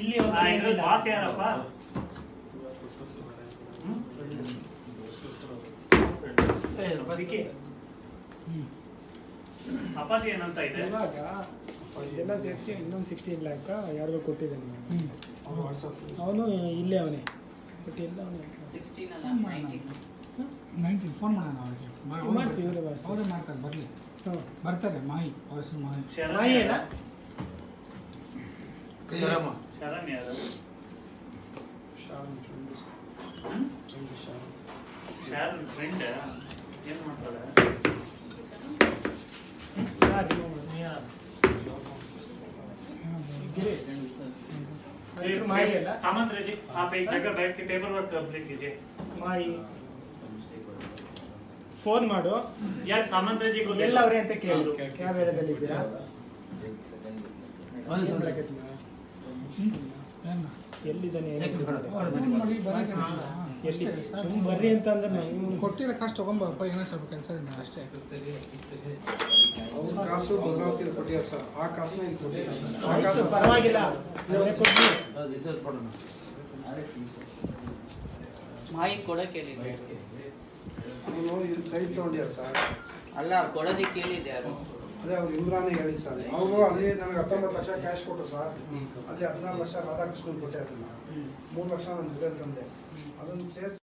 ಇಲ್ಲಿ ಬಾಸ್ ಯಾರಪ್ಪ? ಅದಕ್ಕೆ ಏನಂತ ಇದೆ? ಇವಾಗ ಇದೆಲ್ಲ ಸೇರಿಸಿ ಇನ್ನೊಂದು ಸಿಕ್ಸ್ಟೀನ್ ಲ್ಯಾಕ್ ಯಾರಿಗೋ ಕೊಟ್ಟಿದ್ದಾನೆ. ಅವನು ಇಲ್ಲೇ ಅವನೇ. ಬಟ್ ಎಲ್ಲ ಅವನೇ. ನೈನ್ಟೀನ್ ಫೋನ್ ಮಾಡೋಣ ಅವ್ರಿಗೆ. ಅವ್ರು ಮಾಡ್ತಾರೆ ಬರಲಿ. ಬರ್ತಾರೆ ಮಾಹಿ. ಅವ್ರ ಹೆಸರು ಮಾಹಿ. ಶರಣ್ ಮಾಹಿನ ಯಾರು? ಶರಣ್ ಯಾರು ಹ್ಮ್? ಶಾರನ್ ಫ್ರೆಂಡ್ ಏನ್ ಮಾಡ್ತಾಳೆ ಮಾಹಿ ಅಲ್ಲ सामंत जी आप एक जगह बैठ के पेपर वर्क कंप्लीट कीजिए ಮಾಯಿ ಫೋನ್ ಮಾಡು यार सामंत जी को दे ಎಲ್ಲ दो। ಅವ್ರೆ ಅಂತ ಕೇಳು ಕ್ಯಾಬ್ ಏರಿಯಾದಲ್ಲಿ ಇದ್ದೀರಾ ಏನ್ ಮಾಡಕತ್ತೀಯ? ಏನು? ಎಲ್ಲಿದ್ದಾನೆ? ಎಲ್ಲಿ? ಬರ್ರಿ ಅಂತ ಅಂದ್ರೆ ನಾವು ಕೊಟ್ಟಿರೋ ಕಾಸು ತಗೊಂಬರಪ್ಪ ಏನೋ ಸ್ವಲ್ಪ ಕೆಲಸ ಇದೆ ಅಷ್ಟೇ. ಅವ್ರ ಕಾಸು ಕೊಟ್ಟಿದ್ದಾರೆ ಸರ್? ಆ ಕಾಸನ್ನ ಇಲ್ಲಿ ಕೊಟ್ಟಿದ್ದಾರೆ ಆ ಕಾಸು ಪರವಾಗಿಲ್ಲ. ಮಾಹಿತಿ ಕೊಡಕ್ಕೆ ಹೇಳಿದ್ದೆ ಅವನು ಇಲ್ಲಿ ಸೈಟ್ ತಗೊಂಡಿದ್ದಾರೆ ಸರ್? ಅಲ್ಲ ಕೊಡೋದಕ್ಕೆ ಕೇಳಿದ್ಯಾರು ಯಾರು ಅದೇ ಅವ್ರು ಇಮ್ರಾನ್ ಹೇಳಿ ಸರ್. ಅವರು ಅಲ್ಲಿ ನನಗೆ ಹತ್ತೊಂಬತ್ತು ಲಕ್ಷ ಕ್ಯಾಶ್ ಕೊಟ್ಟರು ಸರ್. ಅಲ್ಲಿ ಹದಿನಾರು ಲಕ್ಷ ರಾಧಾಕೃಷ್ಣನ್ ಕೊಟ್ಟೆ ಅದನ್ನ. ಮೂರು ಲಕ್ಷ ನನ್ನ ಜೊತೆ ತಂದೆ ಅದನ್ನು ಸೇರಿಸಿ